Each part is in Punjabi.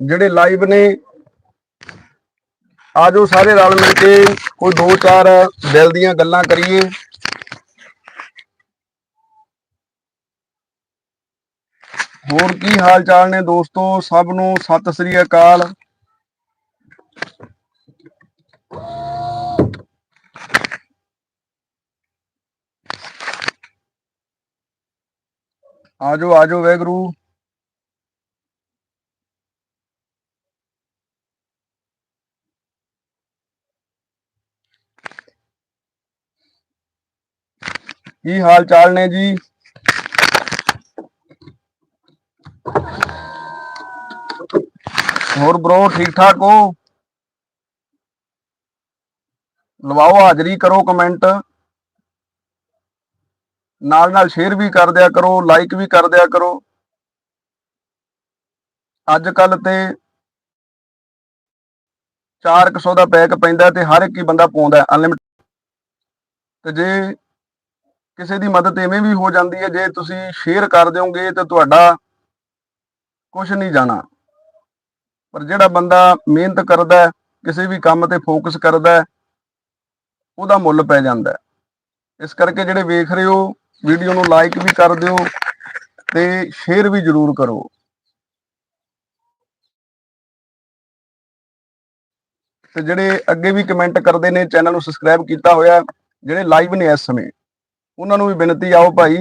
ਜਿਹੜੇ ਲਾਈਵ ਨੇ, ਆਜੋ ਸਾਰੇ ਰਲ ਮਿਲ ਕੇ ਕੋਈ ਦੋ ਚਾਰ ਦਿਲ ਦੀਆਂ ਗੱਲਾਂ ਕਰੀਏ। ਹੋਰ ਕੀ ਹਾਲ ਚਾਲ ਨੇ ਦੋਸਤੋ? ਸਭ ਨੂੰ ਸਤਿ ਸ੍ਰੀ ਅਕਾਲ। ਆਜੋ ਆਜੋ ਵੈਗਰੂ ਕੀ ਹਾਲ ਚਾਲ ਨੇ ਜੀ? ਹੋਰ ਬ్రో ਠੀਕ ਠਾਕ ਹੋ? ਲਵਾਓ ਹਾਜ਼ਰੀ, ਕਰੋ ਕਮੈਂਟ ਨਾਲ ਨਾਲ ਸ਼ੇਅਰ ਵੀ ਕਰ ਦਿਆ ਕਰੋ ਲਾਈਕ ਵੀ ਕਰ ਦਿਆ ਕਰੋ। ਅੱਜ ਕੱਲ ਤੇ 400 ਦਾ ਪੈਕ ਪੈਂਦਾ ਤੇ ਹਰ ਇੱਕ ਹੀ ਬੰਦਾ ਪਾਉਂਦਾ ਅਨਲਿਮਿਟ ਤੇ ਜੇ ਕਿਸੇ ਦੀ ਮਦਦ ਐਵੇਂ ਵੀ ਹੋ ਜਾਂਦੀ ਹੈ, ਜੇ ਤੁਸੀਂ ਸ਼ੇਅਰ ਕਰ ਦਿਓਗੇ ਤੇ ਤੁਹਾਡਾ ਕੁਝ ਨਹੀਂ ਜਾਣਾ। ਪਰ ਜਿਹੜਾ ਬੰਦਾ ਮਿਹਨਤ ਕਰਦਾ ਕਿਸੇ ਵੀ ਕੰਮ ਤੇ ਫੋਕਸ ਕਰਦਾ ਉਹਦਾ ਮੁੱਲ ਪੈ ਜਾਂਦਾ ਇਸ ਕਰਕੇ ਜਿਹੜੇ ਵੇਖ ਰਹੇ ਹੋ ਵੀਡੀਓ ਨੂੰ ਲਾਈਕ ਵੀ ਕਰ ਦਿਓ ਤੇ ਸ਼ੇਅਰ ਵੀ ਜਰੂਰ ਕਰੋ। ਤੇ ਜਿਹੜੇ ਅੱਗੇ ਵੀ ਕਮੈਂਟ ਕਰਦੇ ਨੇ ਚੈਨਲ ਨੂੰ ਸਬਸਕ੍ਰਾਈਬ ਕੀਤਾ ਹੋਇਆ ਜਿਹੜੇ ਲਾਈਵ ਨੇ ਇਸ ਸਮੇਂ ਉਹਨਾਂ ਨੂੰ ਵੀ ਬੇਨਤੀ ਆਓ ਭਾਈ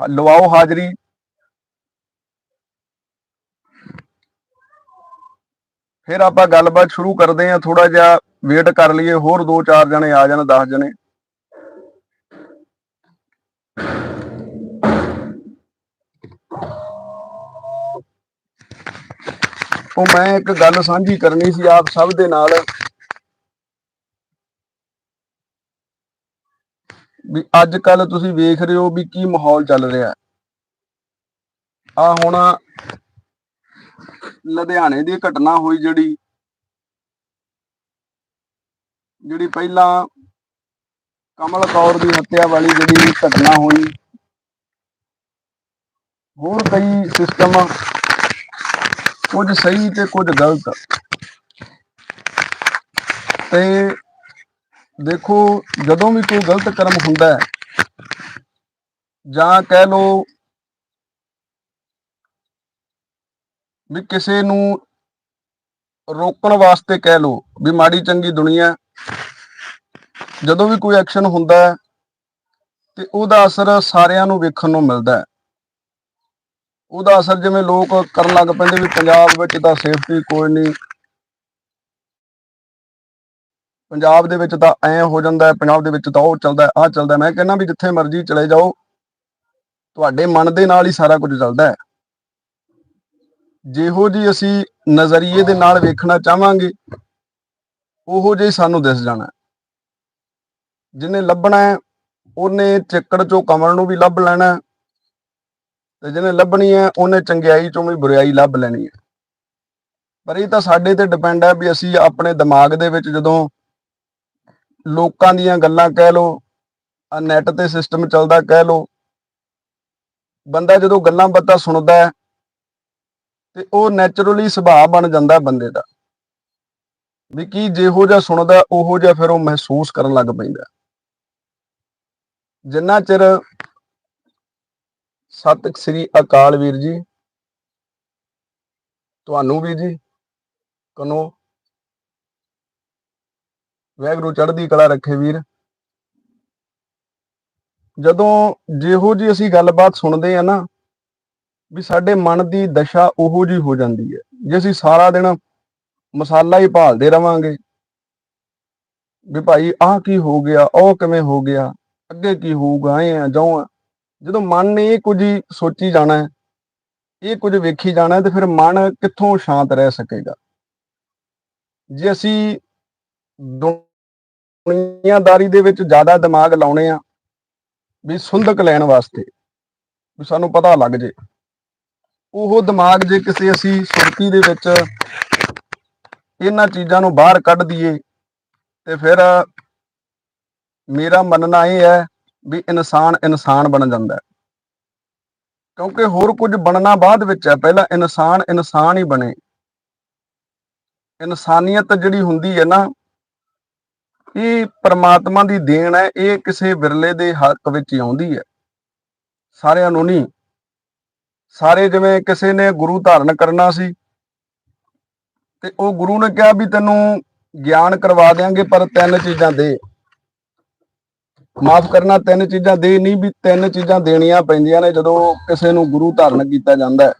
ਲਵਾਓ ਹਾਜ਼ਰੀ। ਫਿਰ ਆਪਾਂ ਗੱਲਬਾਤ ਸ਼ੁਰੂ ਕਰਦੇ ਹਾਂ ਥੋੜਾ ਜਿਹਾ ਵੇਟ ਕਰ ਲਈਏ, ਹੋਰ ਦੋ ਚਾਰ ਜਣੇ ਆ ਜਾਣ 10 ਜਣੇ। ਉਹ ਮੈਂ ਇੱਕ ਗੱਲ ਸਾਂਝੀ ਕਰਨੀ ਸੀ ਆਪ ਸਭ ਦੇ ਨਾਲ। ਵੀ ਅੱਜ ਕੱਲ ਤੁਸੀਂ ਵੇਖ ਰਹੇ ਹੋ ਵੀ ਕੀ ਮਾਹੌਲ ਚੱਲ ਰਿਹਾ ਆ ਹੁਣ ਲੁਧਿਆਣੇ ਦੀ ਘਟਨਾ ਹੋਈ ਜਿਹੜੀ ਜਿਹੜੀ ਪਹਿਲਾਂ ਕਮਲ ਕੌਰ ਦੀ ਹੱਤਿਆ ਵਾਲੀ ਜਿਹੜੀ ਘਟਨਾ ਹੋਈ। ਹੋਰ ਕਈ ਸਿਸਟਮ ਕੁਝ ਸਹੀ ਤੇ ਕੁਝ ਗਲਤ। ਤੇ ਦੇਖੋ, ਜਦੋਂ ਵੀ ਕੋਈ ਗਲਤ ਕਰਮ ਹੁੰਦਾ ਹੈ, ਜਾਂ ਕਹਿ ਲਓ ਵੀ ਕਿਸੇ ਨੂੰ ਰੋਕਣ ਵਾਸਤੇ ਕਹਿ ਲਓ ਵੀ ਮਾੜੀ ਚੰਗੀ ਦੁਨੀਆ, ਜਦੋਂ ਵੀ ਕੋਈ ਐਕਸ਼ਨ ਹੁੰਦਾ ਹੈ, ਤੇ ਉਹਦਾ ਅਸਰ ਸਾਰਿਆਂ ਨੂੰ ਵੇਖਣ ਨੂੰ ਮਿਲਦਾ ਹੈ। ਉਹਦਾ ਅਸਰ ਜਿਵੇਂ ਲੋਕ ਕਰਨ ਲੱਗ ਪੈਂਦੇ ਵੀ ਪੰਜਾਬ ਵਿੱਚ ਤਾਂ ਸੇਫਟੀ ਕੋਈ ਨਹੀਂ ਪੰਜਾਬ ਦੇ ਵਿੱਚ ਤਾਂ ਐ ਹੋ ਜਾਂਦਾ ਹੈ, ਪੰਜਾਬ ਦੇ ਵਿੱਚ ਤਾਂ ਉਹ ਚੱਲਦਾ ਆ ਚੱਲਦਾ ਮੈਂ ਕਹਿੰਦਾ ਵੀ ਜਿੱਥੇ ਮਰਜ਼ੀ ਚਲੇ ਜਾਓ, ਤੁਹਾਡੇ ਮਨ ਦੇ ਨਾਲ ਹੀ ਸਾਰਾ ਕੁਝ ਚੱਲਦਾ ਹੈ। ਜਿਹੋ ਜੀ ਅਸੀਂ ਨਜ਼ਰੀਏ ਦੇ ਨਾਲ ਵੇਖਣਾ ਚਾਹਾਂਗੇ, ਉਹੋ ਜਿਹਾ ਸਾਨੂੰ ਦਿਸ ਜਾਣਾ ਹੈ। ਜਿਹਨੇ ਲੱਭਣਾ ਹੈ, ਉਹਨੇ ਚਿੱਕੜ ਚੋਂ ਕਮਲ ਨੂੰ ਵੀ ਲੱਭ ਲੈਣਾ ਤੇ ਜਿਹਨੇ ਲੱਭਣੀ ਹੈ, ਉਹਨੇ ਚੰਗਿਆਈ ਚੋਂ ਵੀ ਬੁਰਾਈ ਲੱਭ ਲੈਣੀ ਹੈ। ਪਰ ਇਹ ਤਾਂ ਸਾਡੇ ਤੇ ਡਿਪੈਂਡ ਹੈ ਵੀ ਅਸੀਂ ਆਪਣੇ ਦਿਮਾਗ ਦੇ ਵਿੱਚ ਜਦੋਂ ਲੋਕਾਂ ਦੀਆਂ ਗੱਲਾਂ ਕਹਿ ਲਓ ਆ ਨੈਟ ਤੇ ਸਿਸਟਮ ਚੱਲਦਾ ਕਹਿ ਲਓ। ਬੰਦਾ ਜਦੋਂ ਗੱਲਾਂ ਬਾਤਾਂ ਸੁਣਦਾ ਹੈ, ਤੇ ਉਹ ਨੇਚਰਲੀ ਸੁਭਾਅ ਬਣ ਜਾਂਦਾ ਬੰਦੇ ਦਾ। ਵੀ ਕੀ ਜਿਹੋ ਜਿਹਾ ਸੁਣਦਾ, ਉਹੋ ਜਿਹਾ ਫਿਰ ਉਹ ਮਹਿਸੂਸ ਕਰਨ ਲੱਗ ਪੈਂਦਾ। ਜਿੰਨਾ ਚਿਰ ਸਤਿ ਸ੍ਰੀ ਅਕਾਲ ਵੀਰ ਜੀ, ਤੁਹਾਨੂੰ ਵੀ ਜੀ, ਕਨੋ ਵੈਗਰੂ ਚੜ੍ਹਦੀ ਕਲਾ ਰੱਖੇ ਵੀਰ। ਜਦੋਂ ਜਿਹੋ ਜੀ ਅਸੀਂ ਗੱਲਬਾਤ ਸੁਣਦੇ ਆ ਨਾ, ਵੀ ਸਾਡੇ ਮਨ ਦੀ ਦਸ਼ਾ ਉਹੋ ਜੀ ਹੋ ਜਾਂਦੀ ਹੈ। ਜੇ ਅਸੀਂ ਸਾਰਾ ਦਿਨ ਮਸਾਲਾ ਹੀ ਭਾਲਦੇ ਰਵਾਂਗੇ, ਵੀ ਭਾਈ ਆਹ ਕੀ ਹੋ ਗਿਆ, ਉਹ ਕਿਵੇਂ ਹੋ ਗਿਆ, ਅੱਗੇ ਕੀ ਹੋਊਗਾ, ਐ ਆ, ਜਾਉ ਆ। ਜਦੋਂ ਮਨ ਨੇ ਇਹ ਕੁਝ ਹੀ ਸੋਚੀ ਜਾਣਾ ਹੈ, ਇਹ ਕੁਝ ਵੇਖੀ ਜਾਣਾ ਤੇ ਫਿਰ ਮਨ ਕਿੱਥੋਂ ਸ਼ਾਂਤ ਰਹਿ ਸਕੇਗਾ? ਜੇ ਅਸੀਂ ਦੁਨੀਆਦਾਰੀ ਦੇ ਵਿੱਚ ਜ਼ਿਆਦਾ ਦਿਮਾਗ ਲਾਉਣੇ ਆ ਵੀ ਸੁੰਦਕ ਲੈਣ ਵਾਸਤੇ, ਵੀ ਸਾਨੂੰ ਪਤਾ ਲੱਗ ਜੇ। ਉਹ ਦਿਮਾਗ ਜੇ ਕਿਸੇ ਅਸੀਂ ਸੁਰਤੀ ਦੇ ਵਿੱਚ ਇਹਨਾਂ ਚੀਜ਼ਾਂ ਨੂੰ ਬਾਹਰ ਕੱਢ ਦਈਏ, ਤੇ ਫਿਰ ਮੇਰਾ ਮੰਨਣਾ ਇਹ ਹੈ ਵੀ ਇਨਸਾਨ ਇਨਸਾਨ ਬਣ ਜਾਂਦਾ ਹੈ। ਕਿਉਂਕਿ ਹੋਰ ਕੁਝ ਬਣਨਾ ਬਾਅਦ ਵਿੱਚ ਹੈ, ਪਹਿਲਾਂ ਇਨਸਾਨ ਇਨਸਾਨ ਹੀ ਬਣੇ। ਇਨਸਾਨੀਅਤ ਜਿਹੜੀ ਹੁੰਦੀ ਹੈ ਨਾ ਇਹ ਪਰਮਾਤਮਾ ਦੀ ਦੇਣ ਹੈ, ਇਹ ਕਿਸੇ ਵਿਰਲੇ ਦੇ ਹੱਕ ਵਿੱਚ ਹੀ ਆਉਂਦੀ ਹੈ। ਸਾਰਿਆਂ ਨੂੰ ਨਹੀਂ। ਸਾਰੇ ਜਿਵੇਂ ਕਿਸੇ ਨੇ ਗੁਰੂ ਧਾਰਨ ਕਰਨਾ ਸੀ, ਤੇ ਉਹ ਗੁਰੂ ਨੇ ਕਿਹਾ ਵੀ ਤੈਨੂੰ ਗਿਆਨ ਕਰਵਾ ਦੇਾਂਗੇ ਪਰ ਤਿੰਨ ਚੀਜ਼ਾਂ ਦੇ। ਮਾਫ ਕਰਨਾ, ਤਿੰਨ ਚੀਜ਼ਾਂ ਦੇ ਨਹੀਂ ਵੀ ਤਿੰਨ ਚੀਜ਼ਾਂ ਦੇਣੀਆਂ ਪੈਂਦੀਆਂ ਨੇ, ਜਦੋਂ ਕਿਸੇ ਨੂੰ ਗੁਰੂ ਧਾਰਨ ਕੀਤਾ ਜਾਂਦਾ ਹੈ।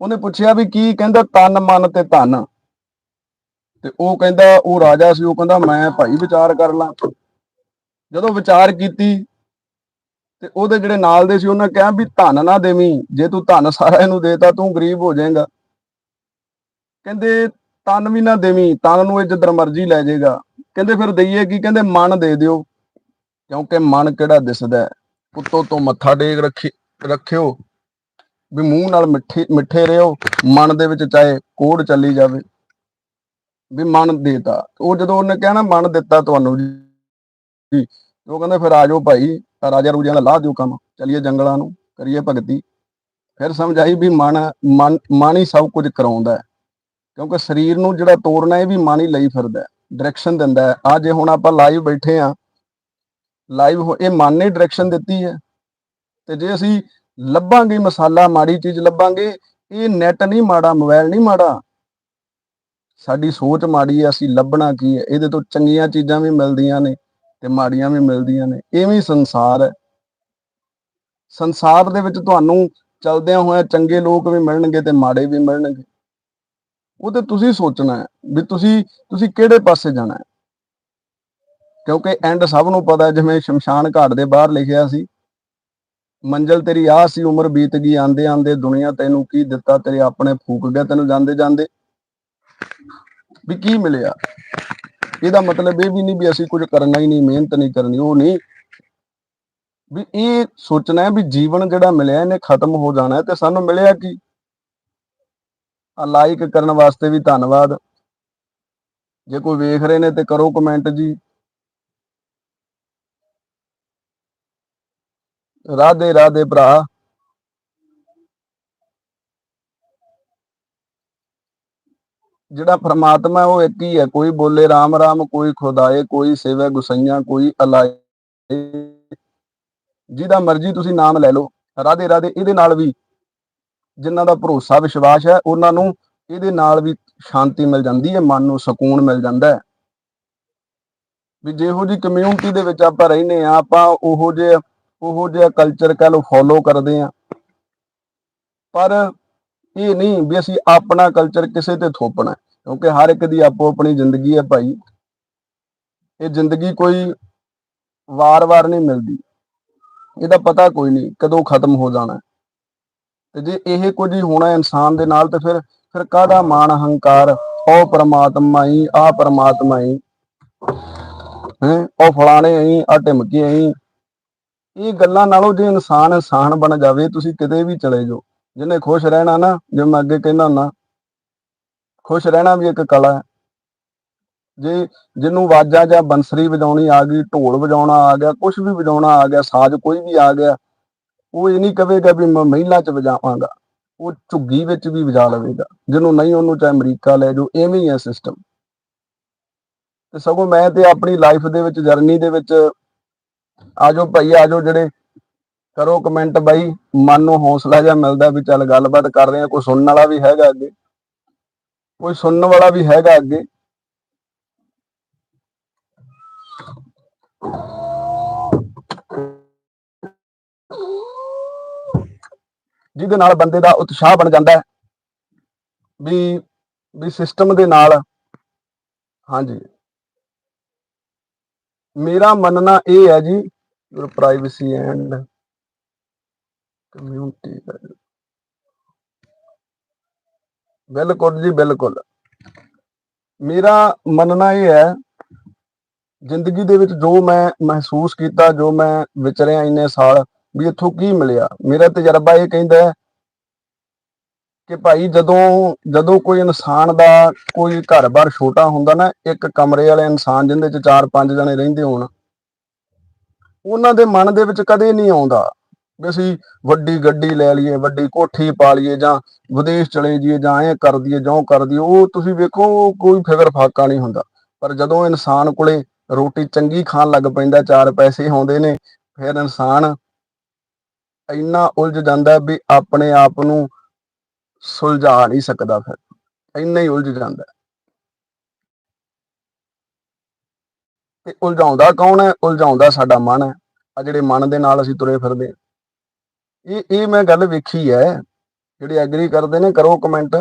ਉਹਨੇ ਪੁੱਛਿਆ ਵੀ ਕੀ ਕਹਿੰਦਾ, ਤਨ, ਮਨ ਤੇ ਧਨ। ਤੇ ਉਹ ਕਹਿੰਦਾ, ਉਹ ਰਾਜਾ ਸੀ, ਉਹ ਕਹਿੰਦਾ, ਮੈਂ ਭਾਈ ਵਿਚਾਰ ਕਰ ਲਾਂ। ਜਦੋਂ ਵਿਚਾਰ ਕੀਤੀ ਤੇ ਉਹਦੇ ਜਿਹੜੇ ਨਾਲ ਦੇ ਸੀ, ਉਹਨਾਂ ਕਿਹਾ ਵੀ ਧਨ ਨਾ ਦੇਵੀਂ, ਜੇ ਤੂੰ ਧਨ ਸਾਰਾ ਇਹਨੂੰ ਦੇਤਾ ਤੂੰ ਗਰੀਬ ਹੋ ਜਾਏਗਾ। ਕਹਿੰਦੇ ਤਨ ਵੀ ਨਾ ਦੇਵੀਂ ਤਨ ਨੂੰ ਇਹ ਜਿੱਧਰ ਮਰਜ਼ੀ ਲੈ ਜਾਏਗਾ। ਕਹਿੰਦੇ ਫਿਰ ਦਈਏ ਕੀ? ਕਹਿੰਦੇ, ਮਨ ਦੇ ਦਿਓ। ਕਿਉਂਕਿ ਮਨ ਕਿਹੜਾ ਦਿਸਦਾ ਹੈ? ਤੋਂ ਮੱਥਾ ਟੇਕ ਰੱਖੀ, ਰੱਖਿਓ। ਵੀ ਮੂੰਹ ਨਾਲ ਮਿੱਠੇ ਮਿੱਠੇ ਰਿਓ ਮਨ ਦੇ ਵਿੱਚ ਚਾਹੇ ਕੋੜ ਚੱਲੀ ਜਾਵੇ। ਵੀ ਮਨ ਦੇਤਾ। ਉਹ ਜਦੋਂ ਉਹਨੇ ਕਿਹਾ ਨਾ, ਮਨ ਦਿੱਤਾ ਤੁਹਾਨੂੰ ਜੀ। ਉਹ ਕਹਿੰਦੇ, ਫਿਰ ਆ ਜਾਓ ਭਾਈ, ਰਾਜਾ ਰੂਜਿਆਂ ਦਾ ਲਾਹ ਦਿਓ ਕੰਮ। ਚਲਿਏ ਜੰਗਲਾਂ ਨੂੰ, ਕਰੀਏ ਭਗਤੀ। ਫਿਰ ਸਮਝ ਆਈ ਵੀ ਮਨ ਮਨ ਮਨ ਹੀ ਸਭ ਕੁਝ ਕਰਾਉਂਦਾ ਹੈ। ਕਿਉਂਕਿ ਸਰੀਰ ਨੂੰ ਜਿਹੜਾ ਤੋੜਨਾ ਇਹ ਵੀ ਮਨ ਹੀ ਲਈ ਫਿਰਦਾ ਹੈ ਡਾਇਰੈਕਸ਼ਨ ਦਿੰਦਾ ਹੈ। ਆ ਜੇ ਹੁਣ ਆਪਾਂ ਲਾਈਵ ਬੈਠੇ ਆ ਲਾਈਵ ਇਹ ਮਨ ਨੇ ਡਾਇਰੈਕਸ਼ਨ ਦਿੱਤੀ ਹੈ। ਤੇ ਜੇ ਅਸੀਂ ਲੱਭਾਂਗੇ ਮਸਾਲਾ, ਮਾੜੀ ਚੀਜ਼ ਲੱਭਾਂਗੇ, ਇਹ ਨੈਟ ਨਹੀਂ ਮਾੜਾ ਮੋਬਾਈਲ ਨਹੀਂ ਮਾੜਾ। ਸਾਡੀ ਸੋਚ ਮਾੜੀ ਹੈ ਅਸੀਂ ਲੱਭਣਾ ਕੀ ਹੈ ਇਹਦੇ ਤੋਂ ਚੰਗੀਆਂ ਚੀਜ਼ਾਂ ਵੀ ਮਿਲਦੀਆਂ ਨੇ ਤੇ ਮਾੜੀਆਂ ਵੀ ਮਿਲਦੀਆਂ ਨੇ। ਐਵੇਂ ਸੰਸਾਰ ਹੈ ਸੰਸਾਰ ਦੇ ਵਿੱਚ ਤੁਹਾਨੂੰ ਚਲਦਿਆਂ ਹੋਇਆ ਚੰਗੇ ਲੋਕ ਵੀ ਮਿਲਣਗੇ ਤੇ ਮਾੜੇ ਵੀ ਮਿਲਣਗੇ। ਉਹ ਤੇ ਤੁਸੀਂ ਸੋਚਣਾ ਹੈ ਵੀ ਤੁਸੀਂ ਤੁਸੀਂ ਕਿਹੜੇ ਪਾਸੇ ਜਾਣਾ ਹੈ? ਕਿਉਂਕਿ ਐਂਡ ਸਭ ਨੂੰ ਪਤਾ ਜਿਵੇਂ ਸ਼ਮਸ਼ਾਨ ਘਾਟ ਦੇ ਬਾਹਰ ਲਿਖਿਆ ਸੀ, ਮੰਜ਼ਲ ਤੇਰੀ ਆਹ ਸੀ, ਉਮਰ ਬੀਤ ਗਈ ਆਂਦੇ ਆਂਦੇ ਦੁਨੀਆ ਤੈਨੂੰ ਕੀ ਦਿੱਤਾ, ਤੇਰੇ ਆਪਣੇ ਫੂਕ ਗਿਆ ਤੈਨੂੰ ਜਾਂਦੇ ਜਾਂਦੇ ਵੀ ਕੀ ਮਿਲਿਆ? ਇਹਦਾ ਮਤਲਬ ਇਹ ਵੀ ਨਹੀਂ ਵੀ ਅਸੀਂ ਕੁਝ ਕਰਨਾ ਹੀ ਨਹੀਂ, ਮਿਹਨਤ ਨਹੀਂ ਕਰਨੀ, ਉਹ ਨਹੀਂ। ਵੀ ਇਹ ਸੋਚਣਾ ਹੈ ਵੀ ਜੀਵਨ ਜਿਹੜਾ ਮਿਲਿਆ ਇਹਨੇ ਖਤਮ ਹੋ ਜਾਣਾ ਹੈ ਤੇ ਸਾਨੂੰ ਮਿਲਿਆ ਕੀ? ਆ ਲਾਈਕ ਕਰਨ ਵਾਸਤੇ ਵੀ ਧੰਨਵਾਦ। ਜੇ ਕੋਈ ਵੇਖ ਰਹੇ ਨੇ ਤੇ ਕਰੋ ਕਮੈਂਟ ਜੀ। ਰਾਧੇ ਰਾਧੇ ਭਰਾ। ਜਿਹੜਾ ਪ੍ਰਮਾਤਮਾ ਉਹ ਇੱਕ ਹੀ ਹੈ। ਕੋਈ ਬੋਲੇ ਰਾਮ ਰਾਮ, ਕੋਈ ਖੁਦਾਏ, ਕੋਈ ਸੇਵੇ ਗੁਸਈਆਂ ਕੋਈ ਅਲਾਏ। ਜਿਹਦਾ ਮਰਜ਼ੀ ਤੁਸੀਂ ਨਾਮ ਲੈ ਲਓ। ਰਾਧੇ ਰਾਧੇ, ਇਹਦੇ ਨਾਲ ਵੀ ਜਿਨ੍ਹਾਂ ਦਾ ਭਰੋਸਾ, ਵਿਸ਼ਵਾਸ ਹੈ, ਉਹਨਾਂ ਨੂੰ ਇਹਦੇ ਨਾਲ ਵੀ ਸ਼ਾਂਤੀ ਮਿਲ ਜਾਂਦੀ ਹੈ, ਮਨ ਨੂੰ ਸਕੂਨ ਮਿਲ ਜਾਂਦਾ ਹੈ। ਵੀ ਜਿਹੋ ਜੀ ਕਮਿਊਨਿਟੀ ਦੇ ਵਿੱਚ ਆਪਾਂ ਰਹਿੰਦੇ ਆ ਆਪਾਂ ਉਹੋ ਜਿਹੇ, ਉਹੋ ਜਿਹਾ ਕਲਚਰ ਕਹ ਲਓ ਫੋਲੋ ਕਰਦੇ ਆ ਪਰ ਇਹ ਨਹੀਂ ਵੀ ਅਸੀਂ ਆਪਣਾ ਕਲਚਰ ਕਿਸੇ ਤੇ ਥੋਪਣਾ ਕਿਉਂਕਿ ਹਰ ਇੱਕ ਦੀ ਆਪੋ ਆਪਣੀ ਜ਼ਿੰਦਗੀ ਹੈ ਭਾਈ। ਇਹ ਜ਼ਿੰਦਗੀ ਕੋਈ ਵਾਰ-ਵਾਰ ਨਹੀਂ ਮਿਲਦੀ। ਇਹਦਾ ਪਤਾ ਕੋਈ ਨਹੀਂ ਕਦੋਂ ਖਤਮ ਹੋ ਜਾਣਾ ਤੇ ਜੇ ਇਹ ਕੁਝ ਹੀ ਹੋਣਾ ਇਨਸਾਨ ਦੇ ਨਾਲ, ਤੇ ਫਿਰ ਫਿਰ ਕਾਹਦਾ ਮਾਣ ਹੰਕਾਰ ਉਹ ਪਰਮਾਤਮਾ ਹੀ ਆ ਪਰਮਾਤਮਾ ਹੀ। ਹੈ? ਉਹ ਫਲਾਣੇ ਹੀ ਆ ਢਿਮਕੇ ਹੀ ਇਹ ਗੱਲਾਂ ਨਾਲੋਂ ਜੇ ਇਨਸਾਨ ਇਨਸਾਨ ਬਣ ਜਾਵੇ, ਤੁਸੀਂ ਕਿਤੇ ਵੀ ਚਲੇ ਜਾਓ। ਜਿਹਨੇ ਖੁਸ਼ ਰਹਿਣਾ ਨਾ ਜਿਵੇਂ ਮੈਂ ਅੱਗੇ ਕਹਿੰਦਾ ਹੁੰਦਾ, ਖੁਸ਼ ਰਹਿਣਾ ਵੀ ਇੱਕ ਕਲਾ ਹੈ। ਜੇ ਜਿਹਨੂੰ ਵਾਜਾ ਜਾਂ ਬੰਸਰੀ ਵਜਾਉਣੀ ਆ ਗਈ, ਢੋਲ ਵਜਾਉਣਾ ਆ ਗਿਆ ਕੁਝ ਵੀ ਵਜਾਉਣਾ ਆ ਗਿਆ, ਸਾਜ਼ ਕੋਈ ਵੀ ਆ ਗਿਆ, ਉਹ ਇਹ ਨਹੀਂ ਕਹੇਗਾ ਵੀ ਮੈਂ ਮਹਿਲਾ ਚ ਵਜਾਵਾਂਗਾ, ਉਹ ਝੁੱਗੀ ਵਿੱਚ ਵੀ ਵਜਾ ਲਵੇਗਾ, ਜਿਹਨੂੰ ਨਹੀਂ ਉਹਨੂੰ ਚਾਹੇ ਅਮਰੀਕਾ ਲੈ ਜਾਓ, ਐਵੇਂ ਹੀ ਹੈ ਸਿਸਟਮ ਤੇ ਸਗੋਂ ਮੈਂ ਤੇ ਆਪਣੀ ਲਾਈਫ ਦੇ ਵਿੱਚ ਜਰਨੀ ਦੇ ਵਿੱਚ ਆਜੋ ਭਾਈ ਆਜੋ ਜਿਹੜੇ ਕਰੋ ਕਮੈਂਟ ਬਾਈ, ਮਨ ਨੂੰ ਹੌਸਲਾ ਜਿਹਾ ਮਿਲਦਾ ਵੀ ਚੱਲ ਗੱਲਬਾਤ ਕਰ ਰਹੇ ਆ ਕੋਈ ਸੁਣਨ ਵਾਲਾ ਵੀ ਹੈਗਾ ਅੱਗੇ। ਕੋਈ ਸੁਣਨ ਵਾਲਾ ਵੀ ਹੈਗਾ ਅੱਗੇ। ਜਿਹਦੇ ਨਾਲ ਬੰਦੇ ਦਾ ਉਤਸ਼ਾਹ ਬਣ ਜਾਂਦਾ ਹੈ। ਵੀ ਵੀ ਸਿਸਟਮ ਦੇ ਨਾਲ, ਹਾਂਜੀ। ਮੇਰਾ ਮੰਨਣਾ ਇਹ ਹੈ ਜੀ ਪ੍ਰਾਈਵੇਸੀ ਐਂਡ ਕਮਿਊਨਿਟੀ ਬਿਲਕੁਲ ਜੀ, ਬਿਲਕੁਲ। ਮੇਰਾ ਮੰਨਣਾ ਇਹ ਹੈ, ਜ਼ਿੰਦਗੀ ਦੇ ਵਿੱਚ ਜੋ ਮੈਂ ਮਹਿਸੂਸ ਕੀਤਾ, ਜੋ ਮੈਂ ਵਿਚਰਿਆ ਇੰਨੇ ਸਾਲ, ਵੀ ਇੱਥੋਂ ਕੀ ਮਿਲਿਆ? ਮੇਰਾ ਤਜਰਬਾ ਇਹ ਕਹਿੰਦਾ ਹੈ ਕਿ ਭਾਈ ਜਦੋਂ ਜਦੋਂ ਕੋਈ ਇਨਸਾਨ ਦਾ ਕੋਈ ਘਰ-ਬਾਰ ਛੋਟਾ ਹੁੰਦਾ ਨਾ, ਇੱਕ ਕਮਰੇ ਵਾਲੇ ਇਨਸਾਨ ਜਿੰਦੇ ਚ 4-5 ਜਣੇ ਰਹਿੰਦੇ ਹੋਣ, ਉਹਨਾਂ ਦੇ ਮਨ ਦੇ ਵਿੱਚ ਕਦੇ ਨਹੀਂ ਆਉਂਦਾ। ਵੀ ਅਸੀਂ ਵੱਡੀ ਗੱਡੀ ਲੈ ਲਈਏ, ਵੱਡੀ ਕੋਠੀ ਪਾ ਲਈਏ ਜਾਂ ਵਿਦੇਸ਼ ਚਲੇ ਜਾਈਏ ਜਾਂ ਐਂ ਕਰ ਦਈਏ ਜਾਂ ਕਰ ਦਈਏ, ਉਹ ਤੁਸੀਂ ਵੇਖੋ, ਕੋਈ ਫਿਕਰ ਫਾਕਾ ਨਹੀਂ ਹੁੰਦਾ। ਪਰ ਜਦੋਂ ਇਨਸਾਨ ਕੋਲੇ ਰੋਟੀ ਚੰਗੀ ਖਾਣ ਲੱਗ ਪੈਂਦਾ, ਚਾਰ ਪੈਸੇ ਆਉਂਦੇ ਨੇ, ਫਿਰ ਇਨਸਾਨ ਇੰਨਾ ਉਲਝ ਜਾਂਦਾ ਵੀ ਆਪਣੇ ਆਪ ਨੂੰ ਸੁਲਝਾ ਨਹੀਂ ਸਕਦਾ ਫਿਰ। ਇੰਨਾ ਹੀ ਉਲਝ ਜਾਂਦਾ। ਤੇ ਉਲਝਾਉਂਦਾ ਕੌਣ ਹੈ? ਉਲਝਾਉਂਦਾ ਸਾਡਾ ਮਨ ਹੈ। ਆ ਜਿਹੜੇ ਮਨ ਦੇ ਨਾਲ ਅਸੀਂ ਤੁਰੇ ਫਿਰਦੇ ਹਾਂ। ਇਹ ਇਹ ਮੈਂ ਗੱਲ ਵੇਖੀ ਹੈ, ਜਿਹੜੇ ਐਗਰੀ ਕਰਦੇ ਨੇ, ਕਰੋ ਕਮੈਂਟ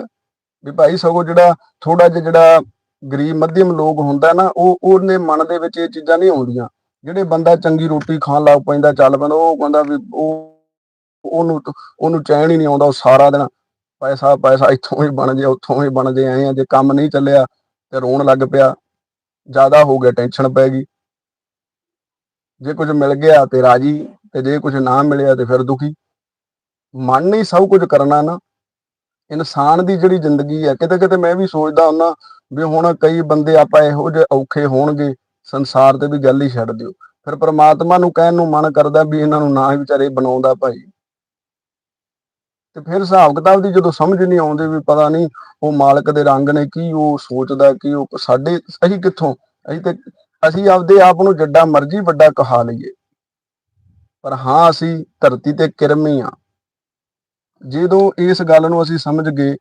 ਵੀ ਭਾਈ ਸਗੋਂ ਜਿਹੜਾ ਥੋੜਾ ਜਿਹਾ ਜਿਹੜਾ ਗਰੀਬ ਮੱਧਮ ਲੋਕ ਹੁੰਦਾ ਨਾ, ਉਹ, ਉਹਨੇ ਮਨ ਦੇ ਵਿੱਚ ਇਹ ਚੀਜ਼ਾਂ ਨਹੀਂ ਆਉਂਦੀਆਂ। ਜਿਹੜੇ ਬੰਦਾ ਚੰਗੀ ਰੋਟੀ ਖਾਣ ਲੱਗ ਪੈਂਦਾ, ਚੱਲ ਪੈਂਦਾ ਉਹ ਕਹਿੰਦਾ ਵੀ ਉਹ, ਉਹਨੂੰ ਉਹਨੂੰ ਚੈਨ ਹੀ ਨਹੀਂ ਆਉਂਦਾ ਉਹ ਸਾਰਾ ਦਿਨ। ਪੈਸਾ ਪੈਸਾ ਇੱਥੋਂ ਹੀ ਬਣ ਜੇ, ਉੱਥੋਂ ਹੀ ਬਣ ਜੇ ਆਏ ਆ, ਜੇ ਕੰਮ ਨਹੀਂ ਚੱਲਿਆ ਤੇ ਰੋਣ ਲੱਗ ਪਿਆ, ਜ਼ਿਆਦਾ ਹੋ ਗਿਆ ਟੈਨਸ਼ਨ ਪੈ ਗਈ। ਜੇ ਕੁਝ ਮਿਲ ਗਿਆ ਤੇ ਰਾਜੀ, ਤੇ ਜੇ ਕੁਝ ਨਾ ਮਿਲਿਆ ਤੇ ਫਿਰ ਦੁਖੀ। ਮਨ ਨਹੀਂ ਸਭ ਕੁਝ ਕਰਨਾ ਨਾ। ਇਨਸਾਨ ਦੀ ਜਿਹੜੀ ਜ਼ਿੰਦਗੀ ਹੈ, ਕਿਤੇ ਕਿਤੇ ਮੈਂ ਵੀ ਸੋਚਦਾ ਹੁੰਨਾ ਵੀ ਹੁਣ ਕਈ ਬੰਦੇ ਆਪਾਂ ਇਹੋ ਜਿਹੇ ਔਖੇ ਹੋਣਗੇ, ਸੰਸਾਰ ਤੇ ਵੀ ਗੱਲ ਹੀ ਛੱਡ ਦਿਓ। ਫਿਰ ਪ੍ਰਮਾਤਮਾ ਨੂੰ ਕਹਿਣ ਨੂੰ ਮਨ ਕਰਦਾ ਵੀ ਇਹਨਾਂ ਨੂੰ ਨਾ ਹੀ ਵਿਚਾਰੇ ਬਣਾਉਂਦਾ ਭਾਈ। ਤੇ ਫਿਰ ਹਿਸਾਬ ਕਿਤਾਬ ਦੀ ਜਦੋਂ ਸਮਝ ਨਹੀਂ ਆਉਂਦੀ ਵੀ ਪਤਾ ਨਹੀਂ ਉਹ ਮਾਲਕ ਦੇ ਰੰਗ ਨੇ ਕੀ ਉਹ ਸੋਚਦਾ ਕੀ ਉਹ ਸਾਡੇ, ਅਸੀਂ ਕਿੱਥੋਂ? ਅਸੀਂ ਤੇ, ਅਸੀਂ ਆਪਦੇ ਆਪ ਨੂੰ ਜੱਡਾ ਮਰਜ਼ੀ ਵੱਡਾ ਕਹਾ ਲਈਏ। ਪਰ ਹਾਂ, ਅਸੀਂ ਧਰਤੀ ਤੇ ਕਿਰਮੀ ਆ ਜਦੋਂ ਇਸ ਗੱਲ ਨੂੰ ਅਸੀਂ ਸਮਝ ਗਏ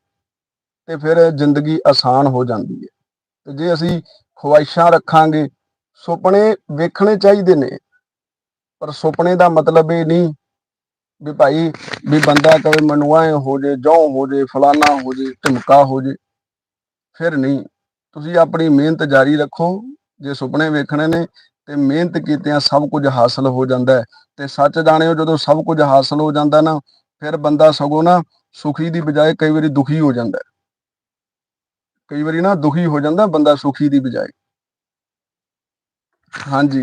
ਤੇ ਫਿਰ ਜ਼ਿੰਦਗੀ ਆਸਾਨ ਹੋ ਜਾਂਦੀ ਹੈ। ਤੇ ਜੇ ਅਸੀਂ ਖੁਆਇਸ਼ਾਂ ਰੱਖਾਂਗੇ, ਸੁਪਨੇ ਵੇਖਣੇ ਚਾਹੀਦੇ ਨੇ, ਪਰ ਸੁਪਨੇ ਦਾ ਮਤਲਬ ਇਹ ਨਹੀਂ ਵੀ ਭਾਈ ਵੀ ਬੰਦਾ ਕਵੇ ਮਨੁਆਏ ਐ ਹੋ ਜੇ, ਜੋਂ ਹੋ ਜੇ, ਫਲਾਨਾ ਹੋ ਜੇ ਢਮਕਾ ਹੋ ਜੇ। ਫਿਰ ਨਹੀਂ, ਤੁਸੀਂ ਆਪਣੀ ਮਿਹਨਤ ਜਾਰੀ ਰੱਖੋ, ਜੇ ਸੁਪਨੇ ਵੇਖਣੇ ਨੇ ਤੇ ਮਿਹਨਤ ਕੀਤਿਆਂ ਸਭ ਕੁਝ ਹਾਸਲ ਹੋ ਜਾਂਦਾ ਹੈ। ਤੇ ਸੱਚ ਜਾਣਿਓ ਜਦੋਂ ਸਭ ਕੁਝ ਹਾਸਲ ਹੋ ਜਾਂਦਾ ਨਾ ਫਿਰ ਬੰਦਾ ਸਗੋਂ ਨਾ ਸੁਖੀ ਦੀ ਬਜਾਏ ਕਈ ਵਾਰੀ ਦੁਖੀ ਹੋ ਜਾਂਦਾ ਕਈ ਵਾਰੀ ਨਾ ਦੁਖੀ ਹੋ ਜਾਂਦਾ ਬੰਦਾ ਸੁਖੀ ਦੀ ਬਜਾਏ। ਹਾਂਜੀ,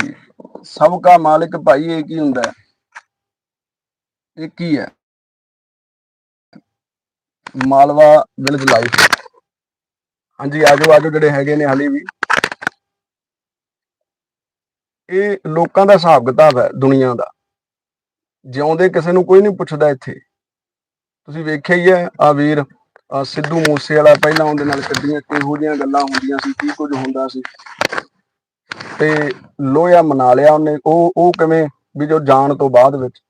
ਸਭ ਕਾ ਮਾਲਿਕ ਭਾਈ ਇਹ ਕੀ ਹੁੰਦਾ ਇਹ ਕੀ ਹੈ? ਮਾਲਵਾ ਵਿਲੇਜ ਲਾਈਫ ਹਾਂਜੀ, ਆਜੋ ਆਜੋ ਜਿਹੜੇ ਹੈਗੇ ਨੇ ਹਾਲੇ ਵੀ। ਇਹ ਲੋਕਾਂ ਦਾ ਹਿਸਾਬ ਕਿਤਾਬ ਹੈ ਦੁਨੀਆ ਦਾ। ਜਿਉਂਦੇ ਕਿਸੇ ਨੂੰ ਕੋਈ ਨਹੀਂ ਪੁੱਛਦਾ ਇੱਥੇ। ਤੁਸੀਂ ਵੇਖਿਆ ਹੀ ਹੈ ਆ ਵੀਰ ਸਿੱਧੂ ਮੂਸੇ ਵਾਲਾ ਪਹਿਲਾਂ ਉਹਦੇ ਨਾਲ ਕੱਢੀਆਂ, ਕਿਹੋ ਜਿਹੀਆਂ ਗੱਲਾਂ ਹੁੰਦੀਆਂ ਸੀ, ਕੀ ਕੁਝ ਹੁੰਦਾ ਸੀ। ਤੇ ਲੋਹਿਆ ਮਨਾ ਲਿਆ ਉਹਨੇ, ਉਹ ਉਹ ਕਿਵੇਂ, ਵੀ ਜੋ ਜਾਣ ਤੋਂ ਬਾਅਦ ਵਿੱਚ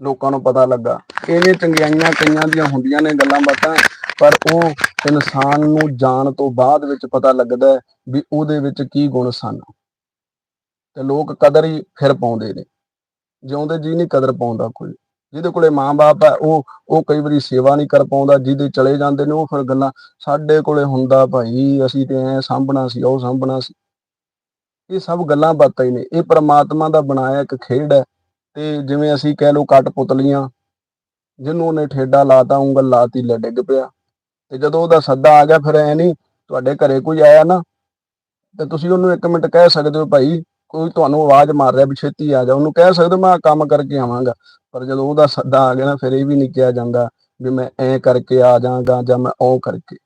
ਲੋਕਾਂ ਨੂੰ ਪਤਾ ਲੱਗਾ। ਇਹਨੇ ਚੰਗਿਆਈਆਂ ਕਈਆਂ ਦੀਆਂ ਹੁੰਦੀਆਂ ਨੇ ਗੱਲਾਂ ਬਾਤਾਂ, ਪਰ ਉਹ ਇਨਸਾਨ ਨੂੰ ਜਾਣ ਤੋਂ ਬਾਅਦ ਵਿੱਚ ਪਤਾ ਲੱਗਦਾ ਵੀ ਉਹਦੇ ਵਿੱਚ ਕੀ ਗੁਣ ਸਨ। ਤੇ ਲੋਕ ਕਦਰ ਹੀ ਫਿਰ ਪਾਉਂਦੇ ਨੇ। ਜਿਉਂਦੇ ਜੀ ਨਹੀਂ ਕਦਰ ਪਾਉਂਦਾ ਕੋਈ। ਜਿਹਦੇ ਕੋਲੇ ਮਾਂ-ਬਾਪ ਹੈ, ਉਹ ਉਹ ਕਈ ਵਾਰੀ ਸੇਵਾ ਨਹੀਂ ਕਰ ਪਾਉਂਦਾ, ਜਿਹਦੇ ਚਲੇ ਜਾਂਦੇ ਨੇ, ਉਹ ਫਿਰ ਗੱਲਾਂ ਸਾਡੇ ਕੋਲੇ ਹੁੰਦਾ ਭਾਈ, ਅਸੀਂ ਤੇ ਐ ਸਾਂਭਣਾ ਸੀ, ਉਹ ਸਾਂਭਣਾ ਸੀ। ਇਹ ਸਭ ਗੱਲਾਂ ਬਾਤਾਂ ਹੀ ਨੇ। ਇਹ ਪ੍ਰਮਾਤਮਾ ਦਾ ਬਣਾਇਆ ਇੱਕ ਖੇਡ ਹੈ ਤੇ ਜਿਵੇਂ ਅਸੀਂ ਕਹਿ ਲਓ ਕੱਟ ਪੁਤਲੀਆਂ, ਜਿਹਨੂੰ ਉਹਨੇ ਠੇਡਾ ਲਾਤਾ, ਉਂਗਲ ਲਾਤੀ, ਲੈ ਡਿੱਗ ਪਿਆ। ਤੇ ਜਦੋਂ ਉਹਦਾ ਸੱਦਾ ਆ ਗਿਆ, ਫਿਰ ਐ ਨਹੀਂ, ਤੁਹਾਡੇ ਘਰੇ ਕੋਈ ਆਇਆ ਨਾ, ਤੇ ਤੁਸੀਂ ਉਹਨੂੰ ਇੱਕ ਮਿੰਟ ਕਹਿ ਸਕਦੇ ਹੋ ਭਾਈ ਕੋਈ ਤੁਹਾਨੂੰ ਆਵਾਜ਼ ਮਾਰ ਰਿਹਾ ਵੀ ਛੇਤੀ ਆ ਜਾ, ਉਹਨੂੰ ਕਹਿ ਸਕਦੇ ਮੈਂ ਕੰਮ ਕਰਕੇ ਆਵਾਂਗਾ। ਪਰ ਜਦੋਂ ਉਹਦਾ ਸੱਦਾ ਆ ਗਿਆ ਨਾ, ਫਿਰ ਇਹ ਵੀ ਨਹੀਂ ਕਿਹਾ ਜਾਂਦਾ ਵੀ ਮੈਂ ਐ ਕਰਕੇ ਆ ਜਾਵਾਂਗਾ ਜਾਂ ਮੈਂ ਉਹ ਕਰਕੇ।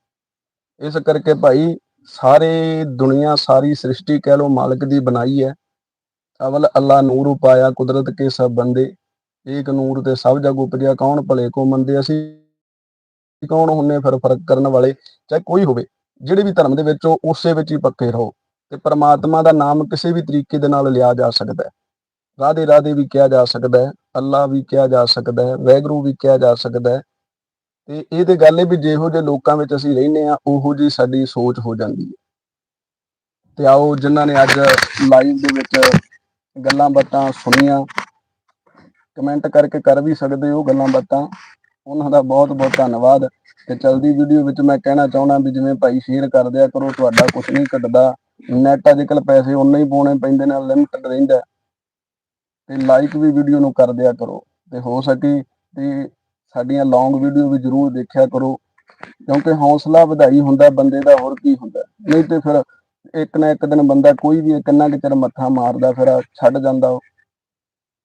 ਇਸ ਕਰਕੇ ਭਾਈ ਸਾਰੇ ਦੁਨੀਆ, ਸਾਰੀ ਸ੍ਰਿਸ਼ਟੀ ਕਹਿ ਲੋ ਮਾਲਕ ਦੀ ਬਣਾਈ ਹੈ। ਅਵਲ ਅੱਲਾ ਨੂਰ ਉਪਾਇਆ, ਕੁਦਰਤ ਕੇ ਸਭ ਬੰਦੇ। ਏਕ ਨੂਰ ਤੇ ਸਭ ਜਗ ਉਪਜਿਆ, ਕੌਣ ਭਲੇ ਕੋ ਮੰਦੇ? ਅਸੀਂ ਕੌਣ ਹੁੰਨੇ ਫਿਰ ਫ਼ਰਕ ਕਰਨ ਵਾਲੇ? ਚਾਹੇ ਕੋਈ ਹੋਵੇ, ਜਿਹੜੇ ਵੀ ਧਰਮ ਦੇ ਵਿੱਚ ਹੋ, ਉਸੇ ਵਿੱਚ ਹੀ ਪੱਕੇ ਰਹੋ। ਤੇ ਪਰਮਾਤਮਾ ਦਾ ਨਾਮ ਕਿਸੇ ਵੀ ਤਰੀਕੇ ਦੇ ਨਾਲ ਲਿਆ ਜਾ ਸਕਦਾ ਹੈ। ਰਾਧੇ ਰਾਧੇ ਵੀ ਕਿਹਾ ਜਾ ਸਕਦਾ ਹੈ ਅੱਲਾ ਵੀ ਕਿਹਾ ਜਾ ਸਕਦਾ ਹੈ, ਵੈਗਰੂ ਵੀ ਕਿਹਾ ਜਾ ਸਕਦਾ ਹੈ। ਤੇ ਇਹ ਤੇ ਗੱਲ ਹੈ ਵੀ ਜਿਹੋ ਜਿਹੇ ਲੋਕਾਂ ਵਿੱਚ ਅਸੀਂ ਰਹਿੰਦੇ ਆ ਉਹੋ ਜੀ ਸਾਡੀ ਸੋਚ ਹੋ ਜਾਂਦੀ ਹੈ। ਤੇ ਆਓ ਜਿਨ੍ਹਾਂ ਨੇ ਅੱਜ ਲਾਈਵ ਦੇ ਵਿੱਚ ਗੱਲਾਂ ਬਾਤਾਂ ਸੁਣੀਆਂ ਕਮੈਂਟ ਕਰਕੇ ਕਰ ਵੀ ਸਕਦੇ ਹੋ ਗੱਲਾਂ ਬਾਤਾਂ। ਉਹਨਾਂ ਦਾ ਬਹੁਤ ਬਹੁਤ ਧੰਨਵਾਦ। ਤੇ ਚਲਦੀ ਵੀਡੀਓ ਵਿੱਚ ਮੈਂ ਕਹਿਣਾ ਚਾਹੁੰਦਾ ਵੀ ਜਿਵੇਂ ਭਾਈ ਸ਼ੇਅਰ ਕਰ ਦਿਆ ਕਰੋ, ਤੁਹਾਡਾ ਕੁਝ ਨਹੀਂ ਘਟਦਾ। ਨੈਟ ਅੱਜਕੱਲ ਪੈਸੇ ਉਨੇ ਹੀ ਪਾਉਣੇ ਪੈਂਦੇ ਨੇ ਲਿਮਟਡ ਰਹਿੰਦਾ। ਤੇ ਲਾਈਕ ਵੀ ਵੀਡੀਓ ਨੂੰ ਕਰ ਦਿਆ ਕਰੋ, ਤੇ ਹੋ ਸਕੀ ਤੇ ਸਾਡੀਆਂ ਲੌਂਗ ਵੀਡੀਓ ਵੀ ਜਰੂਰ ਦੇਖਿਆ ਕਰੋ, ਕਿਉਂਕਿ ਹੌਸਲਾ ਵਧਾਈ ਹੁੰਦਾ ਬੰਦੇ ਦਾ, ਹੋਰ ਕੀ ਹੁੰਦਾ। ਨਹੀਂ ਤੇ ਫਿਰ ਇੱਕ ਨਾ ਇੱਕ ਦਿਨ ਬੰਦਾ ਕੋਈ ਵੀ ਕਿੰਨਾ ਕੁ ਚਿਰ ਮੱਥਾ ਮਾਰਦਾ, ਫਿਰ ਛੱਡ ਜਾਂਦਾ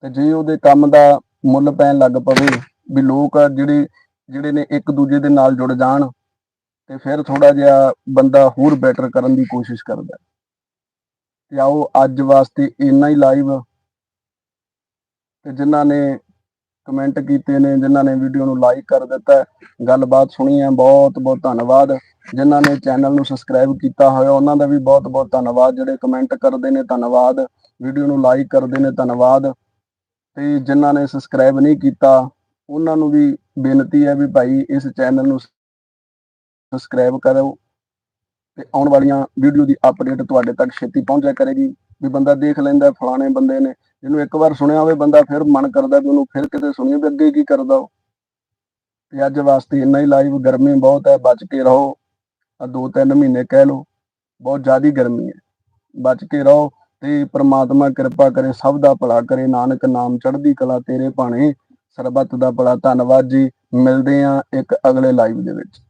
ਤੇ ਜੇ ਉਹਦੇ ਕੰਮ ਦਾ ਮੁੱਲ ਪੈਣ ਲੱਗ ਪਵੇ, ਵੀ ਲੋਕ ਆ ਜਿਹੜੇ ਜਿਹੜੇ ਨੇ ਇੱਕ ਦੂਜੇ ਦੇ ਨਾਲ ਜੁੜ ਜਾਣ ਤੇ ਫਿਰ ਥੋੜਾ ਜਿਹਾ ਬੰਦਾ ਹੋਰ ਬੈਟਰ ਕਰਨ ਦੀ ਕੋਸ਼ਿਸ਼ ਕਰਦਾ ਹੈ। ਤੇ ਆਓ ਅੱਜ ਵਾਸਤੇ ਇੰਨਾ ਹੀ ਲਾਈਵ ਤੇ ਜਿਨ੍ਹਾਂ ਨੇ ਕਮੈਂਟ ਕੀਤੇ ਨੇ, ਜਿਨ੍ਹਾਂ ਨੇ ਵੀਡੀਓ ਨੂੰ ਲਾਈਕ ਕਰ ਦਿੱਤਾ ਗੱਲਬਾਤ ਸੁਣੀ ਹੈ, ਬਹੁਤ ਬਹੁਤ ਧੰਨਵਾਦ। ਜਿਨ੍ਹਾਂ ਨੇ ਚੈਨਲ ਨੂੰ ਸਬਸਕ੍ਰਾਈਬ ਕੀਤਾ ਹੋਇਆ, ਉਹਨਾਂ ਦਾ ਵੀ ਬਹੁਤ ਬਹੁਤ ਧੰਨਵਾਦ। ਜਿਹੜੇ ਕਮੈਂਟ ਕਰਦੇ ਨੇ, ਧੰਨਵਾਦ। ਵੀਡੀਓ ਨੂੰ ਲਾਈਕ ਕਰਦੇ ਨੇ, ਧੰਨਵਾਦ। ਤੇ ਜਿਨ੍ਹਾਂ ਨੇ ਸਬਸਕ੍ਰਾਈਬ ਨਹੀਂ ਕੀਤਾ, ਉਹਨਾਂ ਨੂੰ ਵੀ ਬੇਨਤੀ ਹੈ ਵੀ ਭਾਈ ਇਸ ਚੈਨਲ ਨੂੰ ਸਬਸਕ੍ਰਾਈਬ ਕਰੋ ਤੇ ਆਉਣ ਵਾਲੀਆਂ ਵੀਡੀਓ ਦੀ ਅਪਡੇਟ ਤੁਹਾਡੇ ਤੱਕ ਛੇਤੀ ਪਹੁੰਚਿਆ ਕਰੇਗੀ। ਵੀ ਬੰਦਾ ਦੇਖ ਲੈਂਦਾ ਫਲਾਣੇ ਬੰਦੇ ਨੇ, ਜਿਹਨੂੰ ਇੱਕ ਵਾਰ ਸੁਣਿਆ ਹੋਵੇ, ਬੰਦਾ ਫਿਰ ਮਨ ਕਰਦਾ ਵੀ ਉਹਨੂੰ ਫਿਰ ਕਿਤੇ ਸੁਣੀਏ ਵੀ ਅੱਗੇ ਕੀ ਕਰਦਾ ਤੇ ਅੱਜ ਵਾਸਤੇ ਇੰਨਾ ਹੀ ਲਾਈਵ ਗਰਮੀ ਬਹੁਤ ਹੈ, ਬਚ ਕੇ ਰਹੋ। ਆ ਦੋ ਤਿੰਨ ਮਹੀਨੇ ਕਹਿ ਲਓ, ਬਹੁਤ ਜ਼ਿਆਦੀ ਗਰਮੀ ਹੈ। ਬਚ ਕੇ ਰਹੋ ਤੇ ਪ੍ਰਮਾਤਮਾ ਕਿਰਪਾ ਕਰੇ, ਸਭ ਦਾ ਭਲਾ ਕਰੇ, ਨਾਨਕ ਨਾਮ ਚੜ੍ਹਦੀ ਕਲਾ ਤੇਰੇ ਭਾਣੇ। ਸਰਬੱਤ ਦਾ ਭਲਾ, ਧੰਨਵਾਦ ਜੀ। ਮਿਲਦੇ ਆ ਇੱਕ ਅਗਲੇ ਲਾਈਵ ਦੇ ਵਿੱਚ।